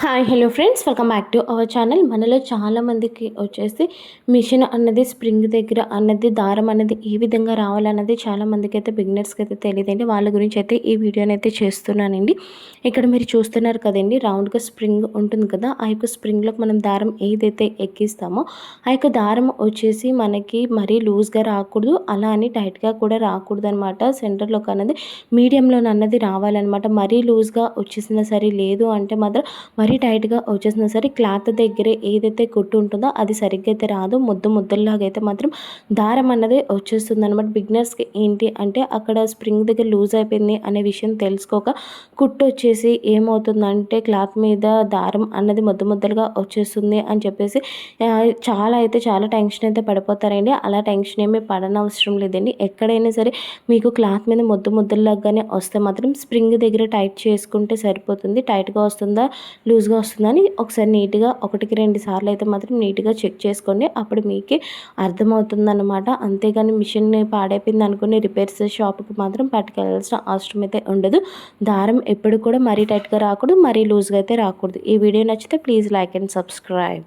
Hi hello friends welcome back to our channel మనలో చాలామందికి వచ్చేసి మిషన్ అన్నది స్ప్రింగ్ దగ్గర అన్నది దారం అనేది ఏ విధంగా రావాలన్నది చాలామందికి అయితే బిగినర్స్కి అయితే తెలియదండి. వాళ్ళ గురించి అయితే ఈ వీడియోని అయితే చేస్తున్నానండి. ఇక్కడ మీరు చూస్తున్నారు కదండి రౌండ్గా స్ప్రింగ్ ఉంటుంది కదా ఆ యొక్క స్ప్రింగ్లోకి మనం దారం ఏదైతే ఎక్కిస్తామో ఆ యొక్క దారం వచ్చేసి మనకి మరీ లూజ్గా రాకూడదు అలా అని టైట్గా కూడా రాకూడదు అనమాట సెంటర్లోకి అన్నది మీడియంలో అన్నది రావాలన్నమాట. మరీ లూజ్గా వచ్చేసినా సరే లేదు అంటే మాత్రం మరీ టైట్గా వచ్చేసినా సరే క్లాత్ దగ్గరే ఏదైతే కుట్టు ఉంటుందో అది సరిగ్గా అయితే రాదు. ముద్దు ముద్దల్లాగా అయితే మాత్రం దారం అన్నది వచ్చేస్తుంది అనమాట బిగినర్స్కి ఏంటి అంటే అక్కడ స్ప్రింగ్ దగ్గర లూజ్ అయిపోయింది అనే విషయం తెలుసుకోక కుట్టు వచ్చేసి ఏమవుతుందంటే క్లాత్ మీద దారం అన్నది ముద్ద ముద్దలుగా వచ్చేస్తుంది అని చెప్పేసి చాలా అయితే చాలా టెన్షన్ అయితే పడిపోతారండి. అలా టెన్షన్ ఏమీ పడనవసరం లేదండి. ఎక్కడైనా సరే మీకు క్లాత్ మీద ముద్దు ముద్దల్లాగానే వస్తే మాత్రం స్ప్రింగ్ దగ్గర టైట్ చేసుకుంటే సరిపోతుంది. టైట్గా వస్తుందా లూజ్ లూజ్గా వస్తుందని ఒకసారి నీట్గా ఒకటికి రెండు సార్లు అయితే మాత్రం నీట్గా చెక్ చేసుకోండి. అప్పుడు మీకే అర్థమవుతుందన్నమాట. అంతేగాని మిషన్ పాడైపోయింది అనుకుని రిపేర్స్ షాప్కి మాత్రం పట్టుకెళ్ళాల్సిన అవసరం అయితే ఉండదు. దారం ఎప్పుడు కూడా మరీ టైట్గా రాకూడదు మరీ లూజ్గా అయితే రాకూడదు. ఈ వీడియో నచ్చితే ప్లీజ్ లైక్ అండ్ సబ్స్క్రైబ్.